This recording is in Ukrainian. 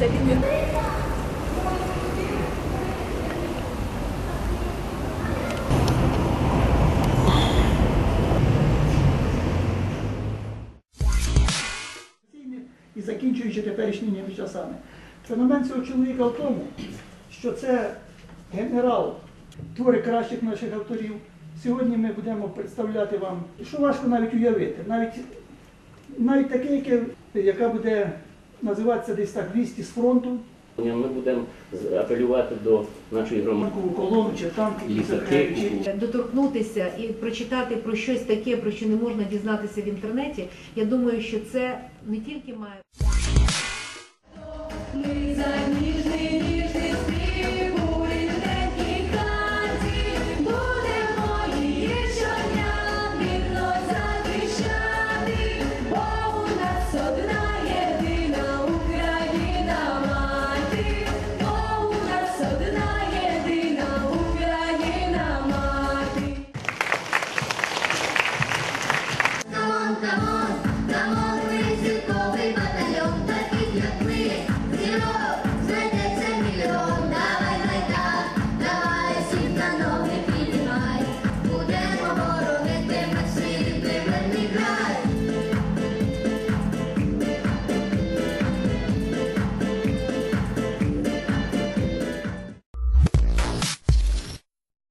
відмовився від. І закінчуючи теперішніми часами. Феномен цього чоловіка в тому, що це генерал твори кращих наших авторів. Сьогодні ми будемо представляти вам, що важко навіть уявити, навіть навіть таке, яке, яка буде називатися десь так вісті з фронту, Ми будемо апелювати до нашої громади. колону чи танки, Літаки. доторкнутися і прочитати про щось таке, про що не можна дізнатися в інтернеті, я думаю, що це не тільки має.